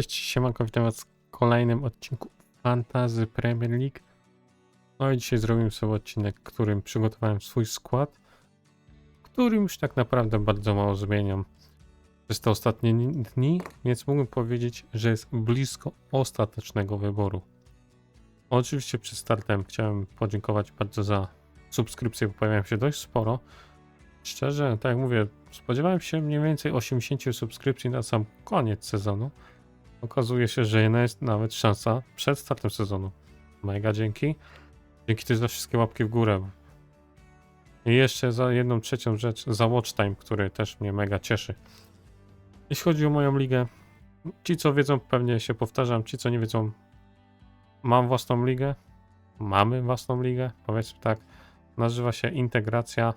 Cześć, siemanko, witam was w kolejnym odcinku Fantazy Premier League. No i dzisiaj zrobimy sobie odcinek, którym przygotowałem swój skład, którym już tak naprawdę bardzo mało zmieniam przez te ostatnie ni- dni, więc mógłbym powiedzieć, że jest blisko ostatecznego wyboru. Oczywiście przed startem chciałem podziękować bardzo za subskrypcje, bo pojawiają się dość sporo. Szczerze, tak jak mówię, spodziewałem się mniej więcej 80 subskrypcji na sam koniec sezonu. Okazuje się, że jedna jest nawet szansa przed startem sezonu. Mega dzięki. Dzięki też za wszystkie łapki w górę. I jeszcze za jedną trzecią rzecz, za watch time, który też mnie mega cieszy. Jeśli chodzi o moją ligę, ci co wiedzą, pewnie się powtarzam, ci co nie wiedzą, mam własną ligę. Mamy własną ligę, powiedzmy tak. Nazywa się Integracja.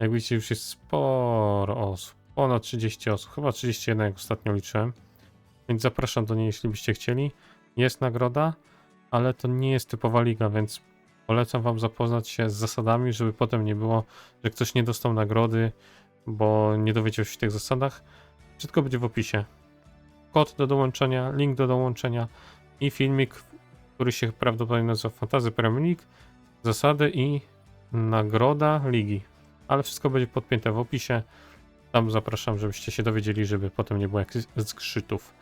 Jak widzicie, już jest sporo osób. Ponad 30 osób, chyba 31 jak ostatnio liczyłem. Więc zapraszam do niej, jeśli byście chcieli. Jest nagroda, ale to nie jest typowa liga, więc polecam wam zapoznać się z zasadami, żeby potem nie było, że ktoś nie dostał nagrody, bo nie dowiedział się w tych zasadach. Wszystko będzie w opisie. Kod do dołączenia, link do dołączenia i filmik, który się prawdopodobnie nazywa Fantasy Premier League, zasady i nagroda ligi. Ale wszystko będzie podpięte w opisie. Tam zapraszam, żebyście się dowiedzieli, żeby potem nie było jakichś zgrzytów.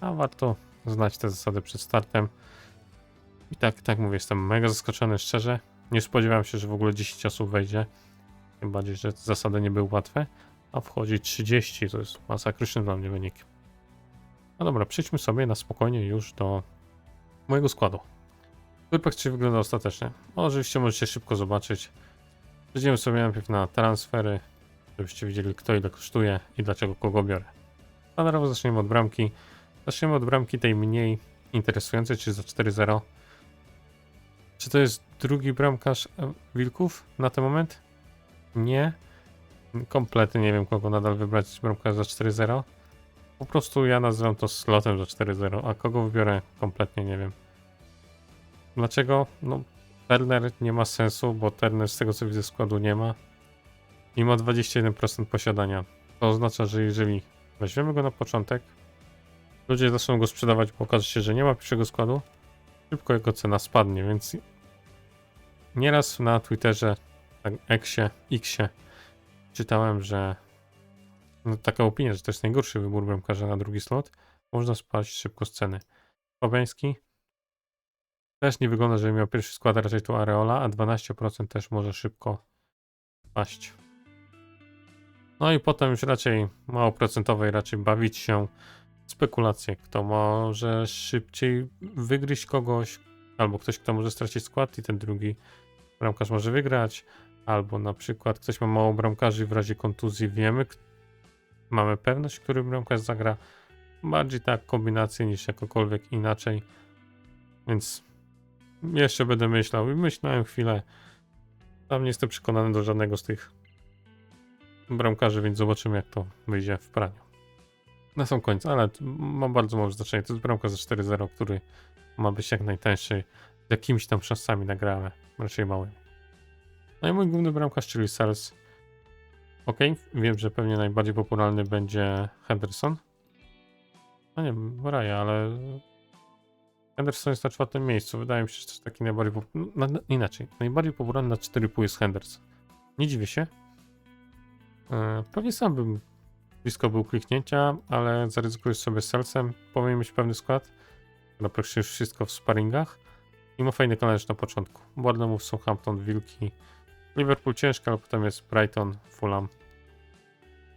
A warto znać te zasady przed startem. I tak, tak mówię, jestem mega zaskoczony, szczerze. Nie spodziewałem się, że w ogóle 10 osób wejdzie. Tym bardziej, że zasady nie były łatwe. A wchodzi 30, to jest masakryczny dla mnie wynik. No dobra, przejdźmy sobie na spokojnie już do mojego składu. Który praktycznie wygląda ostatecznie. No, oczywiście możecie szybko zobaczyć. Przejdziemy sobie najpierw na transfery, żebyście widzieli kto ile kosztuje i dlaczego kogo biorę. Standardowo zaczniemy od bramki. Zaczniemy od bramki tej mniej interesującej, czyli za 4-0. Czy to jest drugi bramkarz e, Wilków na ten moment? Nie. Kompletnie nie wiem, kogo nadal wybrać bramkarza za 4-0. Po prostu ja nazywam to slotem za 4-0, a kogo wybiorę kompletnie nie wiem. Dlaczego? No, Turner nie ma sensu, bo Turner z tego co widzę składu nie ma. I ma 21% posiadania. To oznacza, że jeżeli weźmiemy go na początek, ludzie zaczną go sprzedawać, bo okaże się, że nie ma pierwszego składu, szybko jego cena spadnie, więc nieraz na Twitterze, tak Xie, Xie czytałem, że no, taka opinia, że to jest najgorszy wybór bramkarza na drugi slot, można spaść szybko z ceny. Fabiański też nie wygląda, żeby miał pierwszy skład, raczej tu Areola, a 12% też może szybko paść. No i potem już raczej mało procentowej, raczej bawić się spekulacje, kto może szybciej wygryźć kogoś, albo ktoś, kto może stracić skład i ten drugi bramkarz może wygrać, albo na przykład ktoś ma mało bramkarzy i w razie kontuzji wiemy, mamy pewność, który bramkarz zagra. Bardziej tak kombinacje niż jakokolwiek inaczej. Więc jeszcze będę myślał i myślałem chwilę. Tam nie jestem przekonany do żadnego z tych bramkarzy, więc zobaczymy jak to wyjdzie w praniu. Na sam koniec, ale ma bardzo mało znaczenie. To jest bramka za 4-0, który ma być jak najtańszy. Z jakimiś tam szansami nagrane, raczej małymi. No i mój główny bramkarz, czyli Sales. Ok, wiem, że pewnie najbardziej popularny będzie Henderson. No nie wiem, Raja, ale Henderson jest na czwartym miejscu. Wydaje mi się, że to jest taki najbardziej. pop- no, inaczej. Najbardziej popularny na 4,5 jest Henderson. Nie dziwię się. E, Pewnie sam bym blisko był kliknięcia, ale zaryzykuję sobie Selsem. Powinien mieć pewny skład. Na już wszystko w sparingach. I ma fajny kalendarz na początku. Bournemouth, Southampton, Wilki. Liverpool ciężko, ale potem jest Brighton, Fulham.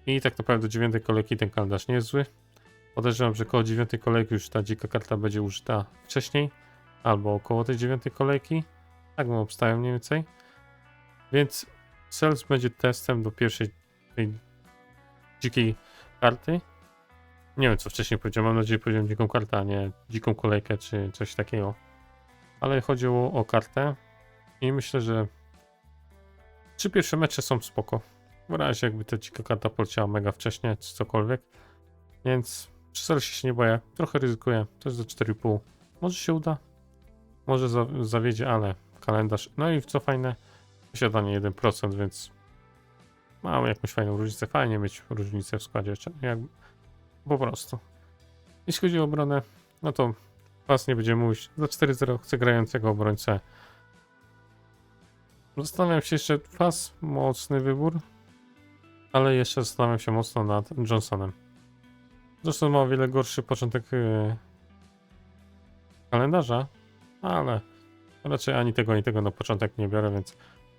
I tak naprawdę do dziewiątej kolejki ten kalendarz nie jest zły. Podejrzewam, że koło dziewiątej kolejki już ta dzika karta będzie użyta wcześniej, albo około tej dziewiątej kolejki. Tak bym obstawiał mniej więcej. Więc Sales będzie testem do pierwszej tej dzikiej karty. Nie wiem, co wcześniej powiedziałem. Mam nadzieję, że powiedziałem dziką kartę, a nie dziką kolejkę czy coś takiego. Ale chodziło o kartę i myślę, że trzy pierwsze mecze są spoko. W razie jakby ta dzika karta poleciała mega wcześnie, czy cokolwiek. Więc Salesie się nie boję. Trochę ryzykuję. Jest do 4,5. Może się uda. Może za, zawiedzie, ale kalendarz. No i co fajne, posiadanie 1%, więc mamy jakąś fajną różnicę. Fajnie mieć różnicę w składzie. czy- Jak, po prostu. Jeśli chodzi o obronę, no to pas nie będzie mówić. Za 4-0 chcę grającego obrońcę. Zastanawiam się jeszcze, pas mocny wybór, ale jeszcze zastanawiam się mocno nad Johnsonem. Johnson ma o wiele gorszy początek yy, kalendarza, ale raczej ani tego, ani tego na początek nie biorę, więc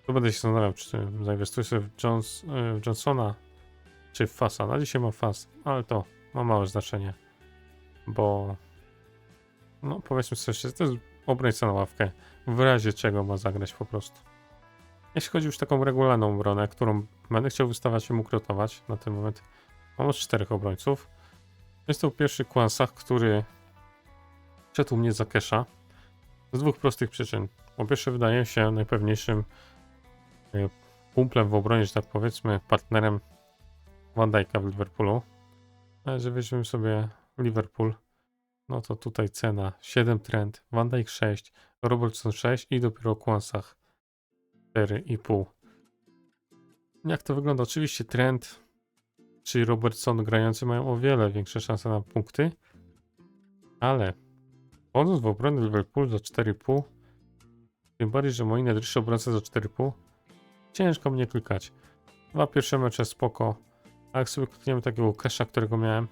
tu będę się zastanawiał, czy zainwestuję sobie w, Jones, w Johnsona, czy w Fasa. Na dzisiaj mam Fas, ale to ma małe znaczenie, bo no powiedzmy sobie to jest obrońca na ławkę, w razie czego ma zagrać po prostu. Jeśli chodzi już o taką regularną obronę, którą będę chciał wystawać i mógł rotować na ten moment, mam już czterech obrońców. Jest to pierwszy Kwansach, który u mnie za kesza z dwóch prostych przyczyn. Po pierwsze wydaje się najpewniejszym kumplem w obronie, że tak powiedzmy, partnerem Van Dijk'a w Liverpoolu. Ale że weźmiemy sobie Liverpool, no to tutaj cena 7 trend, Van Dijk 6, Robertson 6 i dopiero Kwansach 4,5. Jak to wygląda? Oczywiście trend, czyli Robertson grający mają o wiele większe szanse na punkty, ale wchodząc w obronę Liverpool za 4,5, tym bardziej, że moi najdroższy obrońca za 4,5, ciężko mnie klikać. Dwa pierwsze mecze spoko, a jak sobie klikniemy takiego Kesha, którego miałem,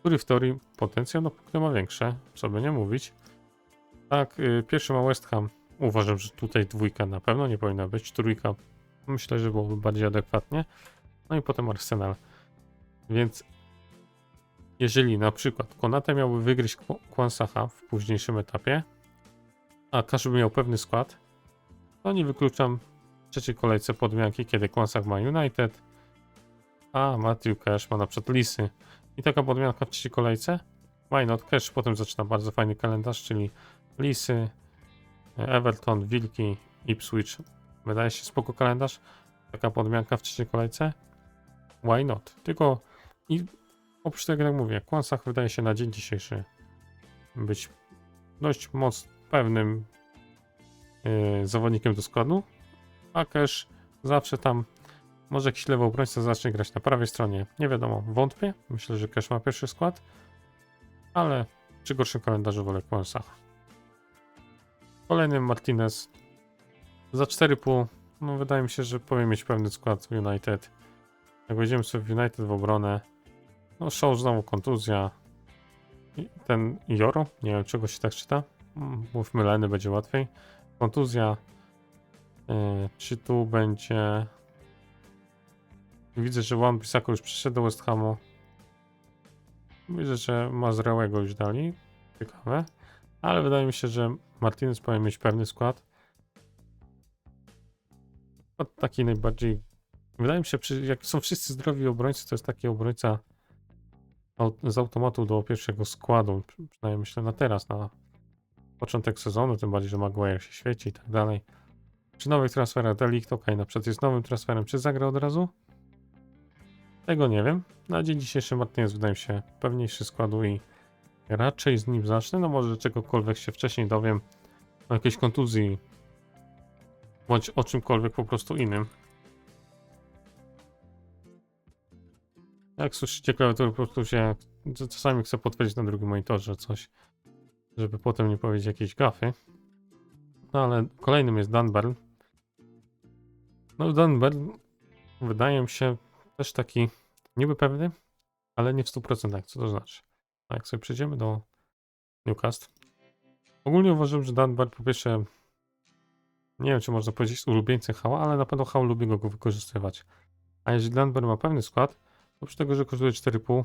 który w teorii potencjał na punkty ma większe, co by nie mówić. Tak, yy, pierwszy ma West Ham, Uważam, że tutaj dwójka na pewno nie powinna być. Trójka myślę, że byłoby bardziej adekwatnie. No i potem Arsenal. Więc jeżeli na przykład Konate miałby wygryźć Kwansaha w późniejszym etapie, a każdy miał pewny skład, to nie wykluczam trzeciej kolejce podmianki, kiedy Kwansach ma United, a Matthew Cash ma na przykład Lisy. I taka podmianka w trzeciej kolejce. Why not? Cash potem zaczyna bardzo fajny kalendarz, czyli Lisy, Everton, Wilki, Ipswich. Wydaje się spoko kalendarz. Taka podmianka w trzeciej kolejce. Why not? Tylko i oprócz tego, jak mówię, Kłansach wydaje się na dzień dzisiejszy być dość moc pewnym yy, zawodnikiem do składu, a Cash zawsze tam może jakiś lewy obrońca zacznie grać na prawej stronie. Nie wiadomo, wątpię. Myślę, że Cash ma pierwszy skład, ale przy gorszym kalendarzu wolę Kłansach. Kolejny Martinez. Za 4,5. No wydaje mi się, że powinien mieć pewny skład w United. Jak wejdziemy sobie w United w obronę. No Shaw znowu kontuzja. I ten Joro, nie wiem czego się tak czyta. Mm, Mówmy Leny, będzie łatwiej. Kontuzja. Yy, czy tu będzie... Widzę, że Juan Pisako już przyszedł do West Hamu. Widzę, że Mazrałego już dali. Ciekawe. Ale wydaje mi się, że Martinez powinien mieć pewny skład. Taki najbardziej. Wydaje mi się, jak są wszyscy zdrowi obrońcy, to jest taki obrońca z automatu do pierwszego składu. Przynajmniej myślę na teraz, na początek sezonu, tym bardziej, że Maguire się świeci i tak dalej. Czy nowych transferach Delikt, ok, na przykład jest nowym transferem, czy zagra od razu? Tego nie wiem. Na dzień dzisiejszy Martinez wydaje mi się pewniejszy składu i Raczej z nim zacznę, no może czegokolwiek się wcześniej dowiem o jakiejś kontuzji bądź o czymkolwiek po prostu innym. Jak słyszycie klawiaturę, po prostu się czasami chcę potwierdzić na drugim monitorze coś, żeby potem nie powiedzieć jakiejś gafy. No ale kolejnym jest Dunbar. No Dunbar wydaje się też taki niby pewny, ale nie w 100%. Co to znaczy? A jak sobie przejdziemy do Newcastle. Ogólnie uważam, że Dunbar po pierwsze nie wiem, czy można powiedzieć ulubieńcem Hała, ale na pewno Hał lubi go, wykorzystywać. A jeżeli Dunbar ma pewny skład, to oprócz tego, że kosztuje 4,5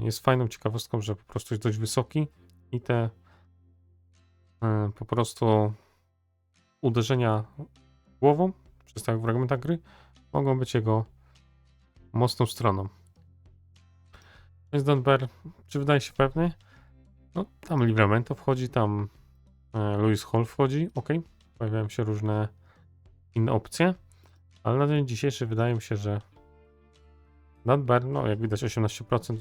y, jest fajną ciekawostką, że po prostu jest dość wysoki i te y, po prostu uderzenia głową tak fragmentach gry mogą być jego mocną stroną. Jest Dunbar, czy wydaje się pewny? No, tam Livramento wchodzi, tam e, Louis Hall wchodzi, ok. Pojawiają się różne inne opcje, ale na dzień dzisiejszy wydaje mi się, że Dunbar, no jak widać 18%,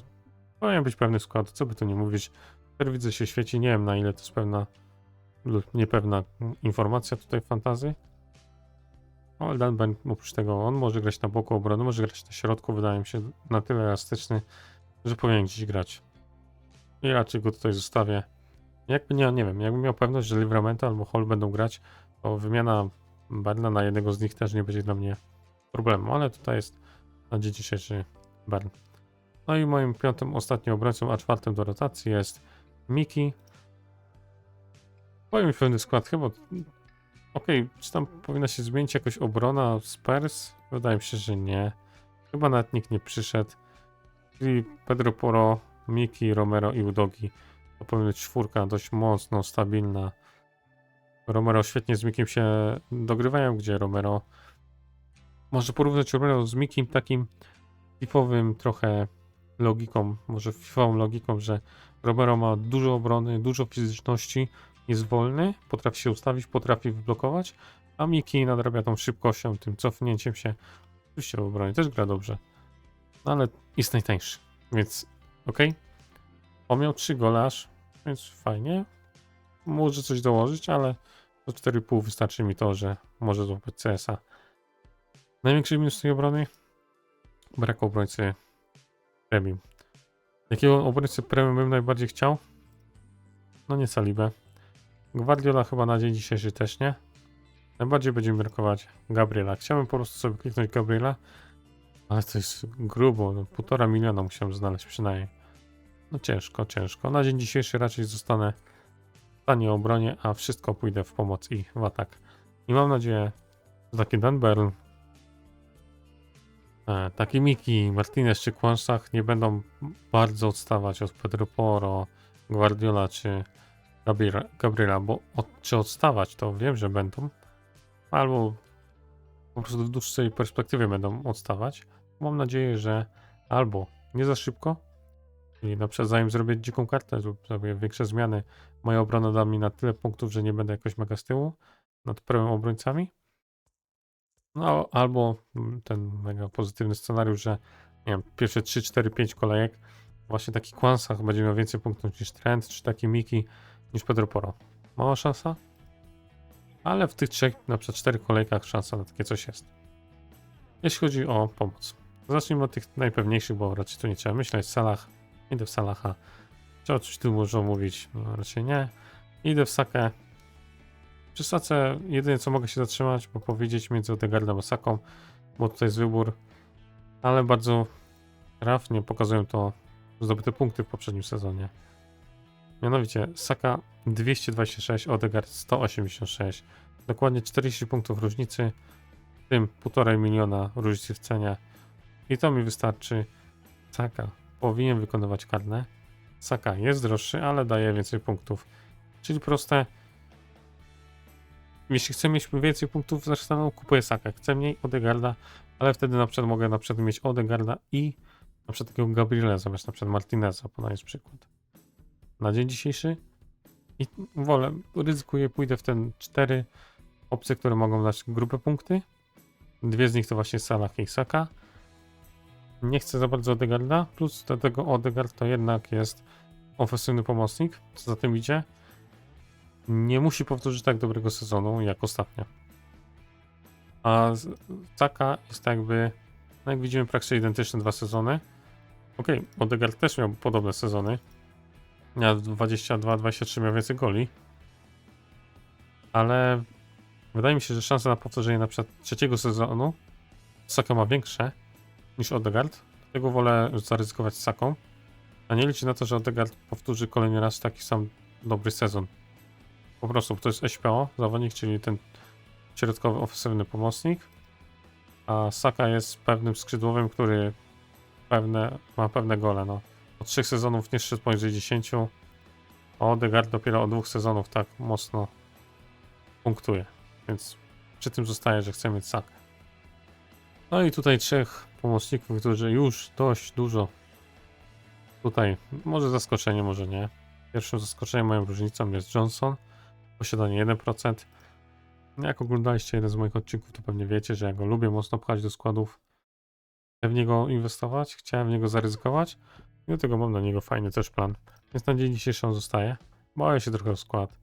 powinien być pewny skład, co by tu nie mówić. Teraz widzę się świeci, nie wiem na ile to jest pewna lub niepewna informacja tutaj w fantazy. No, ale Dunbar oprócz tego, on może grać na boku obrony, może grać na środku, wydaje mi się na tyle elastyczny, że powinien gdzieś grać. I raczej go tutaj zostawię. Jakby nie, nie wiem, jakbym miał pewność, że Livramento albo Hall będą grać, to wymiana Berna na jednego z nich też nie będzie dla mnie problemem, ale tutaj jest na dzień dzisiejszy Bern. No i moim piątym, ostatnim obrońcą, a czwartym do rotacji jest Miki. Powiem pewny skład, chyba. Okej, czy tam powinna się zmienić jakoś obrona Spurs? Wydaje mi się, że nie. Chyba nawet nikt nie przyszedł. Czyli Pedro Poro, Miki, Romero i Udogi. To powinna być czwórka dość mocno, stabilna. Romero świetnie z Mikiem się dogrywają, gdzie Romero może porównać Romero z Mikim takim fifowym trochę logiką, może fifową logiką, że Romero ma dużo obrony, dużo fizyczności, jest wolny, potrafi się ustawić, potrafi wyblokować, a Miki nadrabia tą szybkością, tym cofnięciem się. Oczywiście w obronie też gra dobrze, no ale jest najtańszy, więc ok. On miał 3 gole aż, więc fajnie. Może coś dołożyć, ale do 4,5 wystarczy mi to, że może złapać CS-a. Największy minus tej obrony? Brak obrońcy premium. Jakiego obrońcy premium bym najbardziej chciał? No nie Salibę. Guardiola chyba na dzień dzisiejszy też nie. Najbardziej będzie mi brakować Gabriela. Chciałbym po prostu sobie kliknąć Gabriela, ale to jest grubo. No, półtora miliona musiałem znaleźć przynajmniej. No ciężko, ciężko. Na dzień dzisiejszy raczej zostanę w stanie obronie, a wszystko pójdę w pomoc i w atak. I mam nadzieję, że taki Dan Bern, e, taki Miki, Martinez czy Kłąsach nie będą bardzo odstawać od Pedro Poro, Guardiola czy Gabriela, Gabriela bo od, czy odstawać to wiem, że będą, albo po prostu w dłuższej perspektywie będą odstawać. Mam nadzieję, że albo nie za szybko, czyli na przykład zanim zrobię dziką kartę lub zrobię większe zmiany, moja obrona da mi na tyle punktów, że nie będę jakoś mega z tyłu nad prawym obrońcami. No albo ten mega pozytywny scenariusz, że nie wiem, pierwsze 3, 4, 5 kolejek właśnie taki Kwansach będzie miał więcej punktów niż Trent, czy taki Miki niż Pedro Poro. Mała szansa, ale w tych trzech, na przykład czterech kolejkach szansa na takie coś jest. Jeśli chodzi o pomoc. Zacznijmy od tych najpewniejszych, bo raczej tu nie trzeba myśleć. Salah, idę w Salaha. O coś tu można mówić? No, raczej nie. Idę w Sakę. Przy Sace jedynie co mogę się zatrzymać, bo powiedzieć między Odegaardem a Saką, bo tutaj jest wybór, ale bardzo trafnie pokazują to zdobyte punkty w poprzednim sezonie. Mianowicie Saka 226, Odegaard 186. Dokładnie 40 punktów różnicy, w tym 1,5 miliona różnicy w cenie. I to mi wystarczy. Saka powinien wykonywać karne. Saka jest droższy, ale daje więcej punktów. Czyli proste. Jeśli chcę mieć więcej punktów z Arsenalu, kupuję Sakę. Chcę mniej Odegarda, ale wtedy na przykład mogę na przykład mieć Odegarda i na przykład takiego Gabriela zamiast na przykład Martineza, podając przykład na dzień dzisiejszy. I wolę, ryzykuję, pójdę w ten cztery opcje, które mogą dać grupę punkty. Dwie z nich to właśnie Salah i Saka. Nie chcę za bardzo Odegarda, plus do tego Odegard to jednak jest ofensywny pomocnik, co za tym idzie. Nie musi powtórzyć tak dobrego sezonu jak ostatnio. A Saka jest jakby, no jak widzimy, praktycznie identyczne dwa sezony. Okej, okay, Odegaard też miał podobne sezony, ja 22-23 miał więcej goli. Ale wydaje mi się, że szanse na powtórzenie na przykład trzeciego sezonu Saka ma większe niż Odegaard. Dlatego wolę zaryzykować Saką, a nie liczyć na to, że Odegaard powtórzy kolejny raz taki sam dobry sezon. Po prostu, to jest SPO, zawodnik, czyli ten środkowy ofensywny pomocnik, a Saka jest pewnym skrzydłowym, który pewne, ma pewne gole, no. Od trzech sezonów nie poniżej 10. A Odegaard dopiero od dwóch sezonów tak mocno punktuje. Więc przy tym zostaje, że chcemy mieć sakę. No i tutaj trzech pomocników, którzy już dość dużo tutaj, może zaskoczenie, może nie. Pierwszym zaskoczeniem moją różnicą jest Johnson. Posiadanie 1%. Jak oglądaliście jeden z moich odcinków, to pewnie wiecie, że ja go lubię mocno pchać do składów. Chcę w niego inwestować, chciałem w niego zaryzykować. I do tego mam na niego fajny też plan. Więc na dzień dzisiejszy on zostaje. Boję się trochę o skład.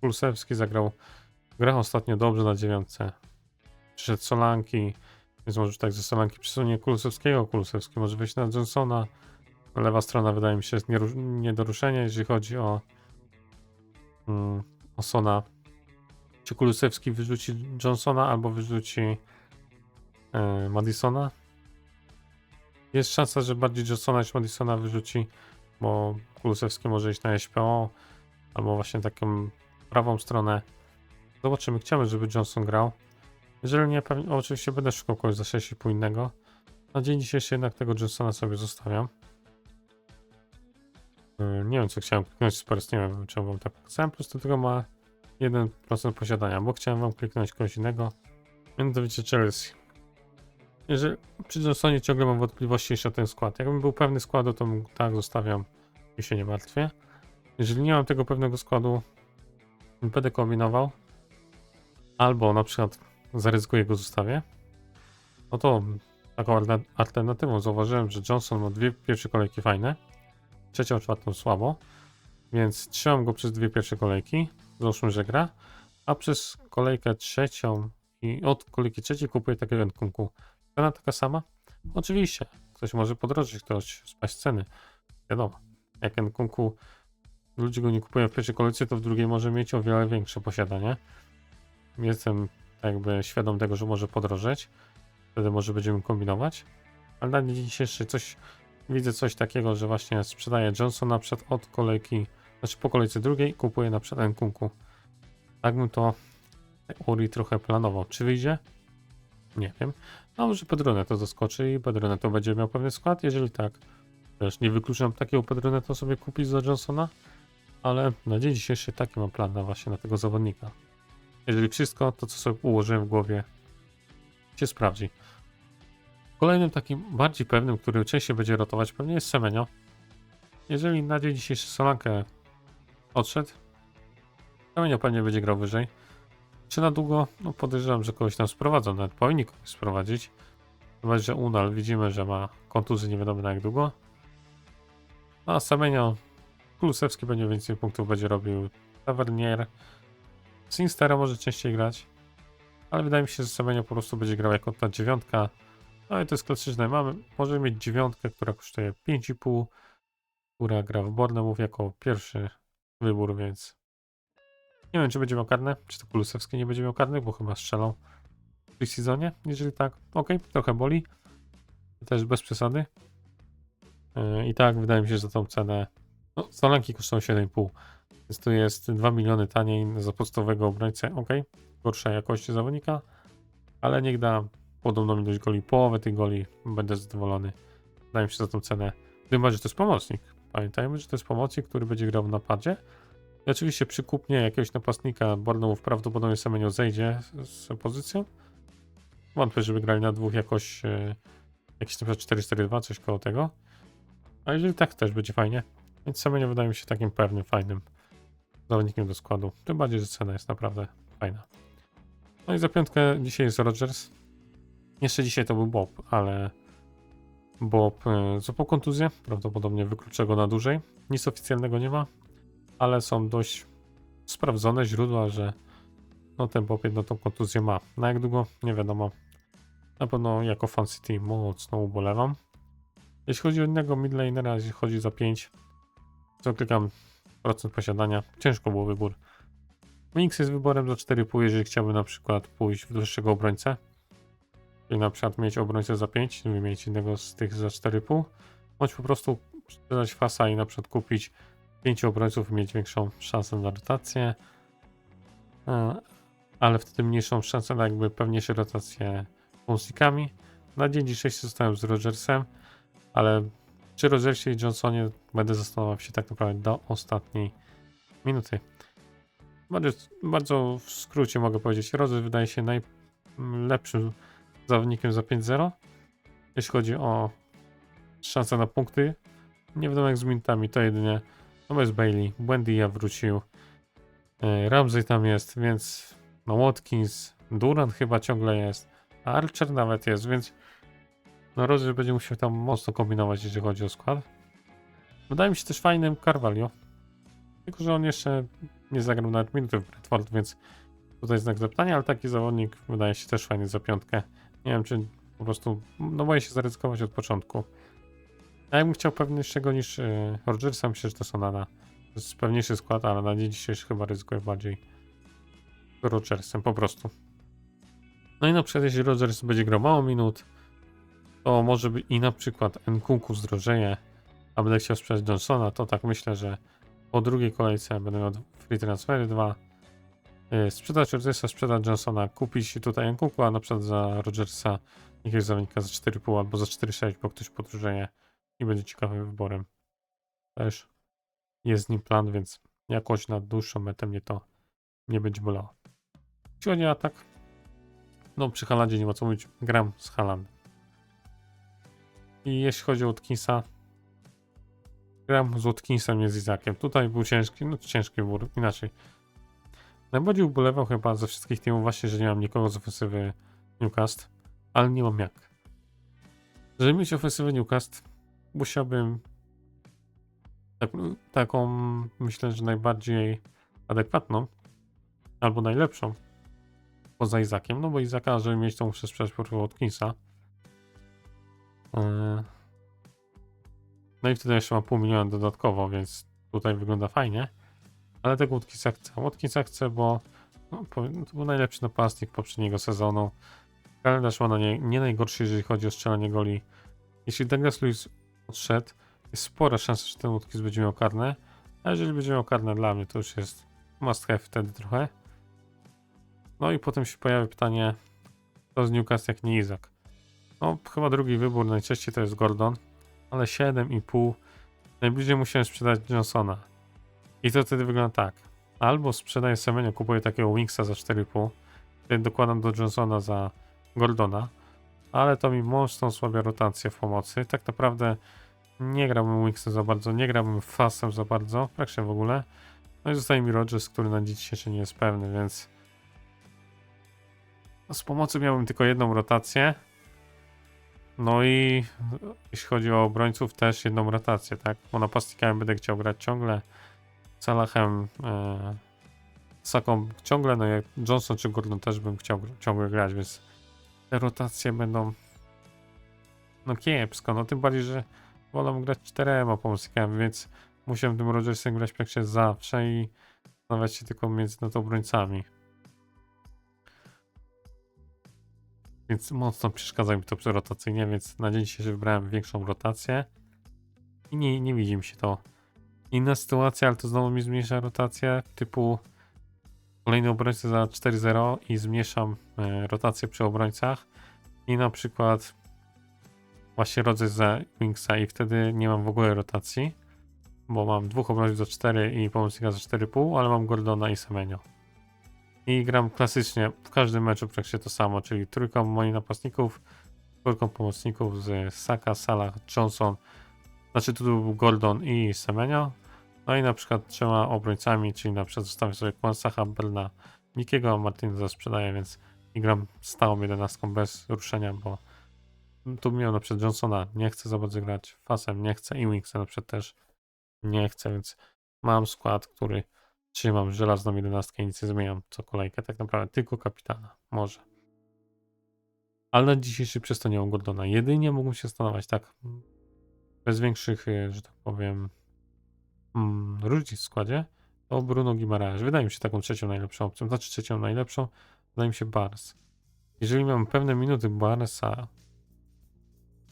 Kulusewski zagrał, grał ostatnio dobrze na dziewiątce. Przyszedł Solanki, więc może tak ze Solanki przesunie Kulusewskiego, Kulusewski może wejść na Johnsona. Lewa strona wydaje mi się jest nieru- nie do ruszenia, jeżeli chodzi o, mm, o Sona. Czy Kulusewski wyrzuci Johnsona albo wyrzuci e, Madisona? Jest szansa, że bardziej Johnsona niż Madisona wyrzuci, bo Kulusewski może iść na SPO albo właśnie taką prawą stronę. Zobaczymy. Chciałbym, żeby Johnson grał. Jeżeli nie, pewnie, oczywiście będę szukał kogoś za 6,5 innego. Na dzień dzisiejszy jednak tego Johnsona sobie zostawiam. Yy, Nie wiem, co chciałem kliknąć Spurs, nie wiem, czemu wam tak pokazałem, po prostu tylko ma 1% posiadania, bo chciałem wam kliknąć kogoś innego. Mianowicie Chelsea. Jeżeli przy Johnsonie ciągle mam wątpliwości jeszcze o ten skład. Jakbym był pewny składu, to tak zostawiam i się nie martwię. Jeżeli nie mam tego pewnego składu, będę kombinował. Albo na przykład zaryzykuję go zostawię. No to taką alter- alternatywą zauważyłem, że Johnson ma dwie pierwsze kolejki fajne, trzecią, czwartą słabo, więc trzymam go przez dwie pierwsze kolejki, załóżmy, że gra, a przez kolejkę trzecią i od kolejki trzeciej kupuję takiego Nkunku. Cena taka sama? Oczywiście, ktoś może podrożyć, ktoś spaść ceny, wiadomo. Jak Nkunku ludzie go nie kupują w pierwszej kolejce, to w drugiej może mieć o wiele większe posiadanie. Jestem jakby świadom tego, że może podrożeć. Wtedy może będziemy kombinować. Ale na dzień dzisiejszy coś widzę coś takiego, że właśnie sprzedaję Johnson na przykład od kolejki, znaczy po kolejce drugiej kupuję na przykład Nkunku. Tak bym to Uri trochę planował. Czy wyjdzie? Nie wiem. No może Pedrone to zaskoczy i Pedrone to będzie miał pewny skład. Jeżeli tak, też nie wykluczam takiego Pedrone to sobie kupić za Johnsona, ale na dzień dzisiejszy taki mam plan na właśnie na tego zawodnika. Jeżeli wszystko to, co sobie ułożyłem w głowie, się sprawdzi. Kolejnym takim bardziej pewnym, który częściej będzie rotować, pewnie jest Semenio. Jeżeli na dzień dzisiejszy Solankę odszedł, Semenio pewnie będzie grał wyżej. Czy na długo? No podejrzewam, że kogoś tam sprowadzą, nawet powinni kogoś sprowadzić. Chyba, że Unal widzimy, że ma kontuzję nie wiadomo na jak długo. No, A Semenio, Kulusewski będzie więcej punktów będzie robił. Tavernier. Sinstera może częściej grać. Ale wydaje mi się, że Semenio po prostu będzie grał jako ta dziewiątka. No i to jest klasyczne. Mamy, możemy mieć dziewiątkę, która kosztuje 5,5, która gra w Bornemów jako pierwszy wybór, więc nie wiem, czy będzie miał karne, czy to Kulusewski nie będzie miał karnych, bo chyba strzelał w pre-seasonie. Jeżeli tak, ok, trochę boli. Też bez przesady. Yy, I tak wydaje mi się, że za tą cenę no, Solanki kosztują 7,5. Więc to jest 2 miliony taniej za podstawowego obrońcę. Ok, gorsza jakość zawodnika, ale niech da podobną ilość goli, połowę tych goli, będę zadowolony. Wydaje mi się za tą cenę. Bardziej, że to jest pomocnik. Pamiętajmy, że to jest pomocnik, który będzie grał w napadzie. I oczywiście przy kupnie jakiegoś napastnika Bournemouth prawdopodobnie Semenio zejdzie z, z pozycją. Wątpię, żeby grali na dwóch jakoś e, jakieś na przykład 4-4-2, coś koło tego. A jeżeli tak, też będzie fajnie. Więc Semenio wydaje mi się takim pewnym, fajnym zawodnikiem do składu. Tym bardziej, że cena jest naprawdę fajna. No i za piątkę dzisiaj jest Rogers. Jeszcze dzisiaj to był Bob, ale Bob e, złapał kontuzję. Prawdopodobnie wykluczę go na dłużej. Nic oficjalnego nie ma, ale są dość sprawdzone źródła, że no ten jedną tą kontuzję ma. Na jak długo? Nie wiadomo. Na pewno jako Fan City mocno ubolewam. Jeśli chodzi o innego midlanera, jeśli chodzi za 5, to klikam procent posiadania. Ciężko było wybór. Minx jest wyborem za 4,5, jeżeli chciałbym na przykład pójść w dłuższego obrońcę. Czyli na przykład mieć obrońcę za 5, wymienić innego z tych za 4,5. Bądź po prostu sprzedać fasa i na przykład kupić 5 obrońców mieć większą szansę na rotację. E, Ale wtedy mniejszą szansę na jakby pewniejsze rotacje pomocnikami. Na dzień dzisiejszy zostałem z Rogersem, ale przy Rogersie i Johnsonie będę zastanawiał się tak naprawdę do ostatniej minuty. Bardzo, bardzo w skrócie mogę powiedzieć, Rogers wydaje się najlepszym zawodnikiem za 5-0. Jeśli chodzi o szanse na punkty, nie wiadomo jak z minutami, to jedynie no bez Bailey, Buendia wrócił, e, Ramsey tam jest, więc no Watkins, Durant chyba ciągle jest, a Archer nawet jest, więc no Roger będzie musiał tam mocno kombinować, jeżeli chodzi o skład. Wydaje mi się też fajnym Carvalho, tylko że on jeszcze nie zagrał nawet minuty w Bradford, więc tutaj znak zapytania, ale taki zawodnik wydaje się też fajny za piątkę. Nie wiem, czy po prostu, no boję się zaryzykować od początku. Ja bym chciał pewniejszego niż yy, Rogersa, myślę, że to są nada. To jest pewniejszy skład, ale na dzień dzisiejszy chyba ryzykuję bardziej Rogersem, po prostu. No i na przykład jeśli Rogers będzie grał mało minut, to może by i na przykład Nkunku zdrożeje, a będę chciał sprzedać Johnsona, to tak myślę, że po drugiej kolejce będę miał free transfery dwa. Yy, sprzedać Rogersa, sprzedać Johnsona, kupić tutaj Nkunku, a na przykład za Rogersa jakiegoś zawodnika za 4,5 albo za 4,6, bo ktoś podróżuje i będzie ciekawym wyborem. Też jest z nim plan, więc jakoś na dłuższą metę mnie to nie będzie bolało. Jeśli chodzi o atak, no przy Halandzie nie ma co mówić, gram z Halandem. I jeśli chodzi o Watkinsa, gram z Watkinsem, nie z Izakiem. Tutaj był ciężki, no ciężki wybór, inaczej. Najbardziej ubolewał chyba ze wszystkich teamów właśnie, że nie mam nikogo z ofensywy Newcast, ale nie mam jak. Żeby mieć ofensywę Newcast, musiałbym tak, taką, myślę, że najbardziej adekwatną, albo najlepszą, poza Izakiem, no bo Izaka, żeby mieć to muszę sprzedać po Watkinsa. Yy. No i wtedy jeszcze mam pół miliona dodatkowo, więc tutaj wygląda fajnie. Ale tego Watkinsa chcę. Watkinsa chcę, bo no, powiem, to był najlepszy napastnik poprzedniego sezonu. Kalendarz ma na nie, nie najgorszy, jeżeli chodzi o strzelanie goli. Jeśli Douglas Lewis odszedł, jest spora szansa, że ten Watkins będzie miał karne. A jeżeli będzie miał karne dla mnie, to już jest must have wtedy trochę. No i potem się pojawia pytanie, kto z Newcastle jak nie Izak. No, chyba drugi wybór najczęściej to jest Gordon, ale 7,5. Najbliżej musiałem sprzedać Johnsona. I to wtedy wygląda tak. Albo sprzedaję Semenio, kupuję takiego Wingsa za 4,5, wtedy dokładam do Johnsona za Gordona, ale to mi mocno słabia rotację w pomocy. Tak naprawdę nie grałbym Wingsem za bardzo, nie grałbym Fasem za bardzo, praktycznie w ogóle. No i zostaje mi Rodgers, który na dziś jeszcze nie jest pewny, więc z pomocy miałbym tylko jedną rotację. No i jeśli chodzi o obrońców, też jedną rotację, tak? Bo napastnikami będę chciał grać ciągle. Salachem, e, Saką ciągle, no jak Johnson czy Gordon też bym chciał ciągle grać, więc te rotacje będą no kiepsko, no tym bardziej, że wolę grać czterema pomocnikami, więc musiałem tym Rodgersem grać praktycznie zawsze i zastanawiać się tylko między no to obrońcami. Więc mocno przeszkadza mi to rotacyjnie, więc na dzień dzisiejszy wybrałem większą rotację i nie, nie widzi mi się to. Inna sytuacja, ale to znowu mi zmniejsza rotację, typu kolejny obrońca za 4-0 i zmniejszam e, rotację przy obrońcach. I na przykład właśnie rodzę za Wingsa i wtedy nie mam w ogóle rotacji, bo mam dwóch obrońców za 4 i pomocnika za 4,5, ale mam Gordona i Semenio. I gram klasycznie w każdym meczu praktycznie to samo, czyli trójką moich napastników, czwórką pomocników z Saka, Salah, Johnson, znaczy tu był Gordon i Semenio, no i na przykład trzema obrońcami, czyli na przykład zostawię sobie Kwansacha, Belna, Nikiego, a Martineza sprzedaję, więc i gram stałą jedenastką bez ruszenia, bo tu miał na przykład Johnsona, nie chcę za bardzo grać Fasem, nie chcę i Wingsem na przykład też nie chcę, więc mam skład, który trzymam żelazną jedenastkę i nic nie zmieniam co kolejkę, tak naprawdę tylko kapitana, może. Ale na dzisiejszy przez to nie mam Gordona. Jedynie mógłbym się stanowić tak bez większych, y, że tak powiem, mm, w składzie, to Bruno Guimaraes. Wydaje mi się taką trzecią najlepszą opcją. Znaczy trzecią najlepszą, wydaje mi się Bars. Jeżeli mam pewne minuty Barsa,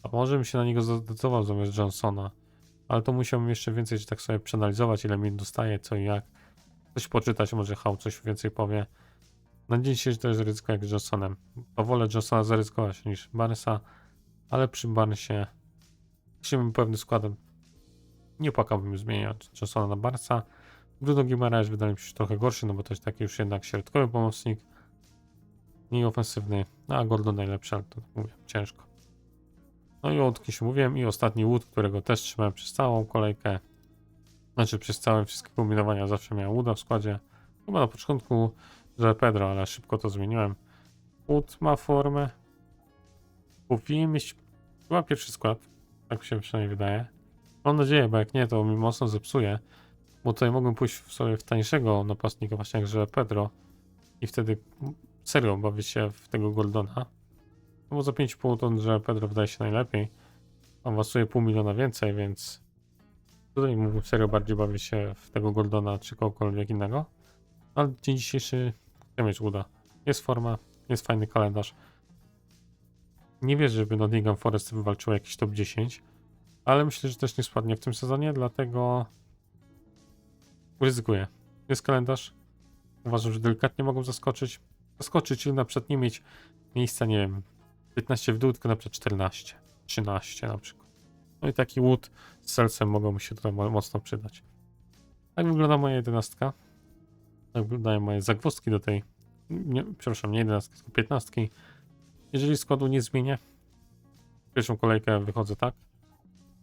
to może bym się na niego zdecydował zamiast Johnsona. Ale to musiałbym jeszcze więcej, że tak sobie przeanalizować, ile minut dostaje, co i jak. Coś poczytać, może Hał coś więcej powie. Na dzień dzisiejszy to jest ryzyko jak z Johnsonem. To wolę Johnsona zaryzykować niż Barnesa, ale przy Barnesie jeśli bym pewny składem nie płakałbym zmieniać Johnsona na Barca. Bruno Guimaraes wydaje mi się trochę gorszy, no bo to jest taki już jednak środkowy pomocnik i ofensywny, no, a Gordon najlepszy, ale to mówię, ciężko. No i o Woodkisie mówiłem i ostatni Wood, którego też trzymałem przez całą kolejkę, znaczy przez całe wszystkie kombinowania zawsze miałem Wooda w składzie. Chyba na początku, że Pedro, ale szybko to zmieniłem. Wood ma formę. Powinien mieć chyba pierwszy skład, tak mi się przynajmniej wydaje. Mam nadzieję, bo jak nie, to mi mocno zepsuje. Bo tutaj mogłem pójść w sobie w tańszego napastnika, właśnie jak że Pedro. I wtedy serio bawić się w tego Goldona. No bo za 5,5 to że Pedro wydaje się najlepiej. awansuje pół miliona więcej, więc tutaj mógłbym serio bardziej bawić się w tego Gordona czy kogokolwiek innego. Ale dzień dzisiejszy chcę mieć uda. Jest forma, jest fajny kalendarz. Nie wierzę, żeby Nottingham Forest wywalczyło jakiś top 10, ale myślę, że też nie spadnie w tym sezonie, dlatego ryzykuję. Jest kalendarz. Uważam, że delikatnie mogą zaskoczyć. Zaskoczyć, czyli na przykład nie mieć miejsca, nie wiem, 15 w dół, tylko na przykład 14, 13 na przykład. No i taki łód z sercem mogą mi się tutaj mo- mocno przydać. Tak wygląda moja jedenastka. Tak wyglądają moje zagwozdki do tej, nie, przepraszam, nie jedenastki, tylko piętnastki. Jeżeli składu nie zmienię, pierwszą kolejkę wychodzę tak.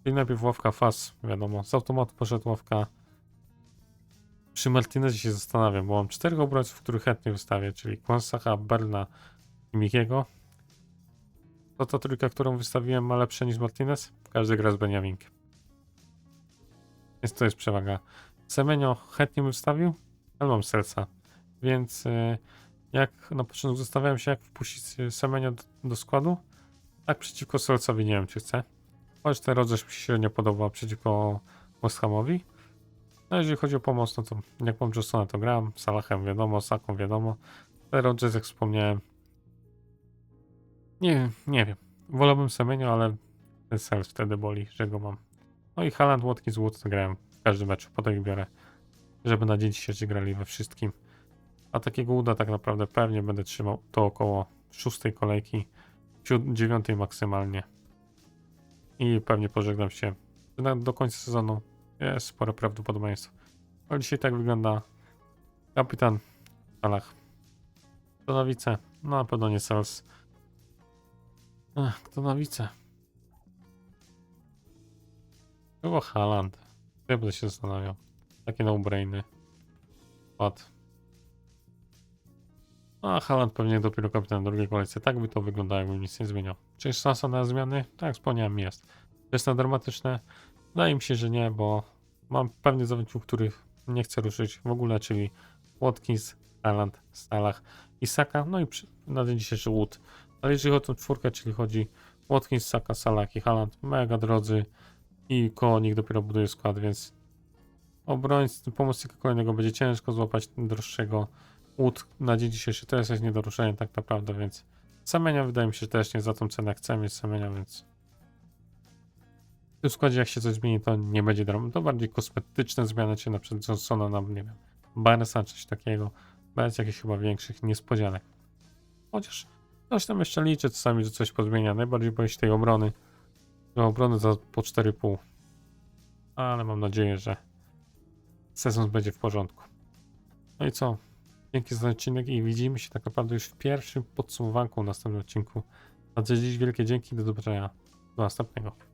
Czyli najpierw ławka fas, wiadomo, z automatu poszedł ławka. Przy Martinezie się zastanawiam, bo mam czterech obrońców, których chętnie wystawię, czyli Kwansacha, Berna i Mikiego. To ta trójka, którą wystawiłem ma lepsze niż Martinez? Każdy gra z Benjaminkiem. Więc to jest przewaga. Semenio chętnie bym wstawił, ale mam serca. Więc y, jak na początku zastanawiałem się, jak wpuścić y, Semenio do, do składu, tak przeciwko Solcowi nie wiem, czy chcę. Choć ten rodzaj mi się średnio podoba przeciwko West Hamowi. No jeżeli chodzi o pomoc, no to jak mam Johnsona to gram, Salahem wiadomo, Saką wiadomo. Ten Rodgers jak wspomniałem. Nie nie wiem. Wolałbym Semenio, ale ten sens wtedy boli, że go mam. No i Haaland, Watkins, Wood to grałem w każdym meczu, potem ich biorę. Żeby na dzień dzisiejszy grali we wszystkim. A takiego uda tak naprawdę pewnie będę trzymał to około szóstej kolejki, dziewiątej maksymalnie. I pewnie pożegnam się. Na, do końca sezonu jest spore prawdopodobieństwo. Ale dzisiaj tak wygląda kapitan Salah. Kto na wice? No na pewno nie Sales. Ech, kto na wice? Chyba Haaland. Ja będę się zastanawiał. Takie no-brainy. Pad. A Haaland pewnie dopiero kapitan drugiej kolejce. Tak by to wyglądało, jakbym nic nie zmieniał. Czy jest szansa na zmiany? Tak, wspomniałem, jest. Czy jest to dramatyczne? Wydaje mi się, że nie, bo mam pewnie zawodników, których nie chcę ruszyć w ogóle, czyli Watkins, Haaland, Salah i Saka, no i przy, na dzień dzisiejszy Wood. Ale jeżeli chodzi o czwórkę, czyli chodzi Watkins, Saka, Salah i Haaland, mega drodzy i koło nich dopiero buduje skład, więc obrońcy, pomocnika kolejnego będzie ciężko złapać droższego. Wood na dzień dzisiejszy to jest nie do ruszenia tak naprawdę, więc Semenia wydaje mi się że też nie za tą cenę chcę mieć Semenia, więc w tym składzie jak się coś zmieni to nie będzie dram. To bardziej kosmetyczne zmiany, czy na przykład Johnsona na, nie wiem, Barnesa, coś takiego, bez jakichś chyba większych niespodzianek. Chociaż coś tam jeszcze liczę czasami, że coś pozmienia. Najbardziej boję się tej obrony. Do obrony za po 4,5. Ale mam nadzieję, że sezon będzie w porządku. No i co? Dzięki za odcinek i widzimy się tak naprawdę już w pierwszym podsumowanku w następnym odcinku. Za dziś wielkie dzięki, do zobaczenia. Do następnego.